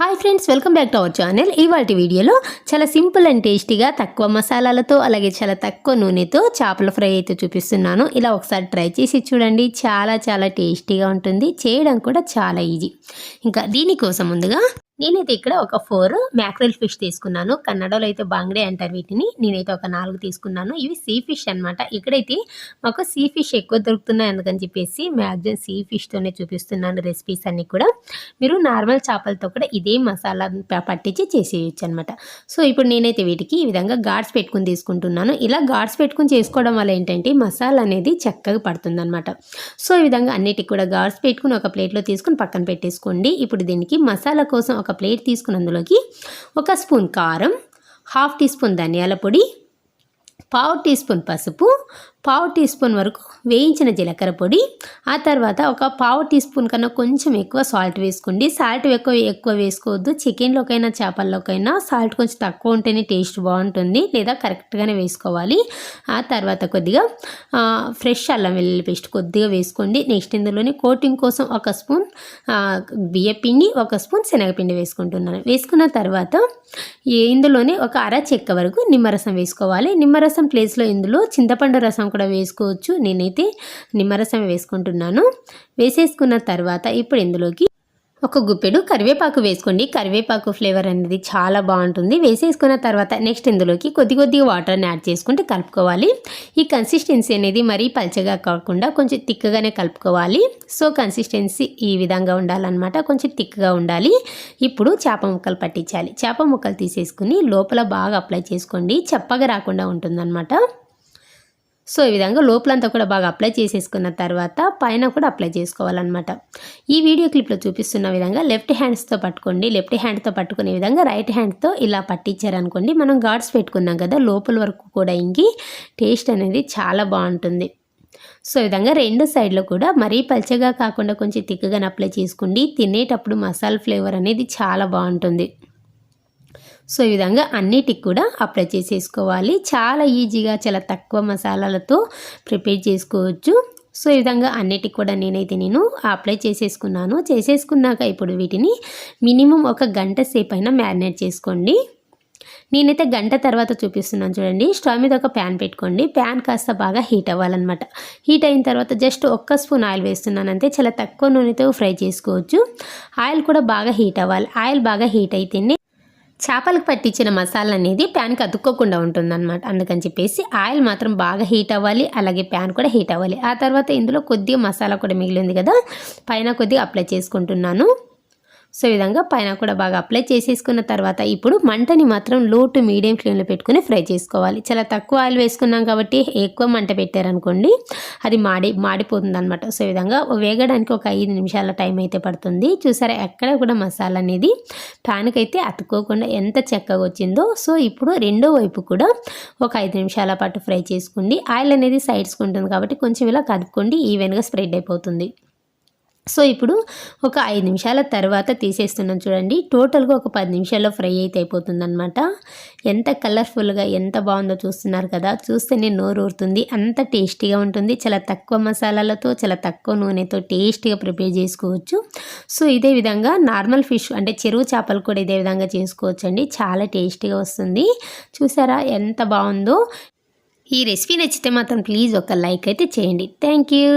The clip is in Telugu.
Hi friends welcome back to our channel ఇవాటి వీడియోలో చాలా సింపుల్ అండ్ టేస్టీగా తక్కువ మసాలాలతో అలాగే చాలా తక్కువ నూనెతో చేపల ఫ్రై అయితే చూపిస్తున్నాను. ఇలా ఒకసారి ట్రై చేసి చూడండి. చాలా చాలా టేస్టీగా ఉంటుంది. చేయడం కూడా చాలా ఈజీ ఇంకా దీనికోసం ముందుగా నేనైతే ఇక్కడ ఒక ఫోర్ మ్యాక్రల్ ఫిష్ తీసుకున్నాను. కన్నడలో అయితే బాంగ్డే అంటారు వీటిని. నేనైతే ఒక నాలుగు తీసుకున్నాను. ఇవి సీ ఫిష్ అనమాట ఇక్కడైతే మాకు సీ ఫిష్ ఎక్కువ దొరుకుతున్నాయి అందుకని చెప్పేసి మ్యాక్సిమం సీ ఫిష్తోనే చూపిస్తున్నాను రెసిపీస్ అన్నీ కూడా. మీరు నార్మల్ చేపలతో కూడా ఇదే మసాలా పట్టించి చేసేయచ్చు అనమాట సో ఇప్పుడు నేనైతే వీటికి ఈ విధంగా గాడ్స్ పెట్టుకుని తీసుకుంటున్నాను. ఇలా గాడ్స్ పెట్టుకుని చేసుకోవడం వల్ల ఏంటంటే మసాలా అనేది చక్కగా పడుతుంది అనమాట సో ఈ విధంగా అన్నిటికి కూడా గాడ్స్ పెట్టుకుని ఒక ప్లేట్లో తీసుకుని పక్కన పెట్టేసుకోండి. ఇప్పుడు దీనికి మసాలా కోసం ఒక ప్లేట్ తీసుకుని అందులోకి ఒక స్పూన్ కారం హాఫ్ టీ స్పూన్ ధనియాల పొడి పావు టీ స్పూన్ పసుపు పావు టీ స్పూన్ వరకు వేయించిన జీలకర్ర పొడి ఆ తర్వాత ఒక పావు టీ స్పూన్ కన్నా కొంచెం ఎక్కువ సాల్ట్ వేసుకోండి. సాల్ట్ ఎక్కువ ఎక్కువ వేసుకోవద్దు. చికెన్లోకైనా చేపల్లోకైనా సాల్ట్ కొంచెం తక్కువ ఉంటేనే టేస్ట్ బాగుంటుంది. లేదా కరెక్ట్గానే వేసుకోవాలి. ఆ తర్వాత కొద్దిగా ఫ్రెష్ అల్లం వెల్లుల్లి పేస్ట్ కొద్దిగా వేసుకోండి. నెక్స్ట్ ఇందులోనే కోటింగ్ కోసం ఒక స్పూన్ బియ్యపిండి ఒక స్పూన్ శనగపిండి వేసుకుంటున్నాను. వేసుకున్న తర్వాత ఇందులోనే ఒక అర చెక్క వరకు నిమ్మరసం వేసుకోవాలి. నిమ్మరసం ప్లేస్లో ఇందులో చింతపండు రసం కూడా వేసుకోవచ్చు. నేనైతే నిమ్మరసం వేసుకుంటున్నాను. వేసేసుకున్న తర్వాత ఇప్పుడు ఇందులోకి ఒక గుప్పెడు కరివేపాకు వేసుకోండి. కరివేపాకు ఫ్లేవర్ అనేది చాలా బాగుంటుంది. వేసేసుకున్న తర్వాత నెక్స్ట్ ఇందులోకి కొద్ది కొద్దిగా వాటర్ని యాడ్ చేసుకుంటే కలుపుకోవాలి. ఈ కన్సిస్టెన్సీ అనేది మరీ పల్చగా కాకుండా కొంచెం తిక్కగానే కలుపుకోవాలి. సో కన్సిస్టెన్సీ ఈ విధంగా ఉండాలన్నమాట. కొంచెం తిక్కగా ఉండాలి. ఇప్పుడు చేప ముక్కలు పట్టించాలి. చేప ముక్కలు తీసేసుకుని లోపల బాగా అప్లై చేసుకోండి. చప్పగా రాకుండా ఉంటుందన్నమాట. సో ఈ విధంగా లోపలంతా కూడా బాగా అప్లై చేసేసుకున్న తర్వాత పైన కూడా అప్లై చేసుకోవాలన్నమాట. ఈ వీడియో క్లిప్లో చూపిస్తున్న విధంగా లెఫ్ట్ హ్యాండ్స్తో పట్టుకోండి లెఫ్ట్ హ్యాండ్తో పట్టుకునే విధంగా రైట్ హ్యాండ్తో ఇలా పట్టించారనుకోండి మనం గాడ్స్ పెట్టుకున్నాం కదా లోపల వరకు కూడా ఇంకి టేస్ట్ అనేది చాలా బాగుంటుంది. సో ఈ విధంగా రెండు సైడ్లో కూడా మరీ పల్చగా కాకుండా కొంచెం తిక్కగా అప్లై చేసుకోండి తినేటప్పుడు మసాలా ఫ్లేవర్ అనేది చాలా బాగుంటుంది. సో ఈ విధంగా అన్నిటికి కూడా అప్లై చేసేసుకోవాలి. చాలా ఈజీగా చాలా తక్కువ మసాలాలతో ప్రిపేర్ చేసుకోవచ్చు. సో ఈ విధంగా అన్నిటికి కూడా నేనైతే నేను అప్లై చేసేసుకున్నాను. చేసేసుకున్నాక ఇప్పుడు వీటిని మినిమం ఒక గంట సేపు అయినా మ్యారినేట్ చేసుకోండి. నేనైతే గంట తర్వాత చూపిస్తున్నాను చూడండి. స్టవ్ మీద ఒక ప్యాన్ పెట్టుకోండి. ప్యాన్ కాస్త బాగా హీట్ అవ్వాలన్నమాట. హీట్ అయిన తర్వాత జస్ట్ ఒక్క స్పూన్ ఆయిల్ వేస్తున్నాను అంతే చాలా తక్కువ నూనెతో ఫ్రై చేసుకోవచ్చు. ఆయిల్ కూడా బాగా హీట్ అవ్వాలి. ఆయిల్ బాగా హీట్ అయితేనే చేపలకు పట్టించిన మసాలా అనేది ప్యాన్కి అతుక్కోకుండా ఉంటుందన్నమాట. అందుకని చెప్పేసి ఆయిల్ మాత్రం బాగా హీట్ అవ్వాలి అలాగే ప్యాన్ కూడా హీట్ అవ్వాలి. ఆ తర్వాత ఇందులో కొద్దిగా మసాలా కూడా మిగిలింది కదా పైన కొద్దిగా అప్లై చేసుకుంటున్నాను. సో ఈ విధంగా పైన కూడా బాగా అప్లై చేసేసుకున్న తర్వాత ఇప్పుడు మంటని మాత్రం లో టు మీడియం ఫ్లేమ్లో పెట్టుకుని ఫ్రై చేసుకోవాలి. చాలా తక్కువ ఆయిల్ వేసుకున్నాం కాబట్టి ఎక్కువ మంట పెట్టారనుకోండి అది మాడి మాడిపోతుంది అనమాట సో ఈ విధంగా వేగడానికి ఒక ఐదు నిమిషాల టైం అయితే పడుతుంది. చూసారా ఎక్కడ కూడా మసాలా అనేది ప్యాన్కి అయితే అతుక్కోకుండా ఎంత చక్కగా వచ్చిందో. సో ఇప్పుడు రెండో వైపు కూడా ఒక ఐదు నిమిషాల పాటు ఫ్రై చేసుకోండి. ఆయిల్ అనేది సైడ్స్కి ఉంటుంది కాబట్టి కొంచెం ఇలా కదుపుకోండి ఈవెన్గా స్ప్రెడ్ అయిపోతుంది. సో ఇప్పుడు ఒక ఐదు నిమిషాల తర్వాత తీసేస్తున్నాం చూడండి. టోటల్గా ఒక పది నిమిషాల్లో ఫ్రై అయితే అయిపోతుందనమాట ఎంత కలర్ఫుల్గా ఎంత బాగుందో చూస్తున్నారు కదా. చూస్తేనే నోరు ఊరుతుంది. అంత టేస్టీగా ఉంటుంది. చాలా తక్కువ మసాలాలతో చాలా తక్కువ నూనెతో టేస్టీగా ప్రిపేర్ చేసుకోవచ్చు. సో ఇదే విధంగా నార్మల్ ఫిష్ అంటే చెరువు చేపలు కూడా ఇదే విధంగా చేసుకోవచ్చు అండి చాలా టేస్టీగా వస్తుంది. చూసారా ఎంత బాగుందో. ఈ రెసిపీ నచ్చితే మాత్రం ప్లీజ్ ఒక లైక్ అయితే చేయండి. Thank you.